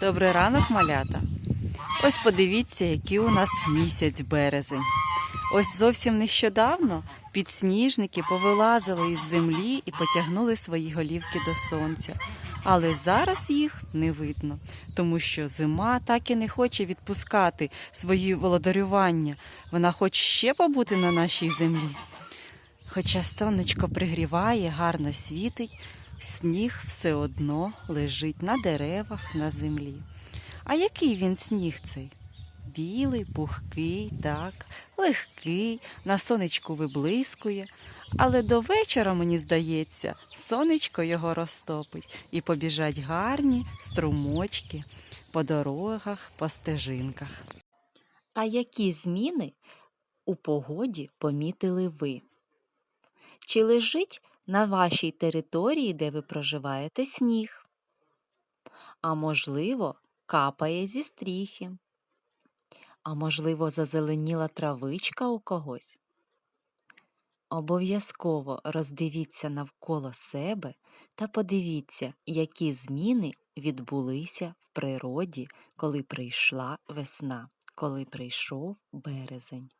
Добрий ранок, малята. Ось подивіться, який у нас місяць березень. Ось зовсім нещодавно підсніжники повилазили із землі і потягнули свої голівки до сонця. Але зараз їх не видно, тому що зима так і не хоче відпускати свої володарювання. Вона хоче ще побути на нашій землі. Хоча сонечко пригріває, гарно світить, сніг все одно лежить на деревах на землі. А який він сніг цей? Білий, пухкий, так, легкий, на сонечку виблискує, але до вечора, мені здається, сонечко його розтопить і побіжать гарні струмочки по дорогах, по стежинках. А які зміни у погоді помітили ви? Чи лежить на вашій території, де ви проживаєте, сніг? А можливо, капає зі стріхи? А можливо, зазеленіла травичка у когось? Обов'язково роздивіться навколо себе та подивіться, які зміни відбулися в природі, коли прийшла весна, коли прийшов березень.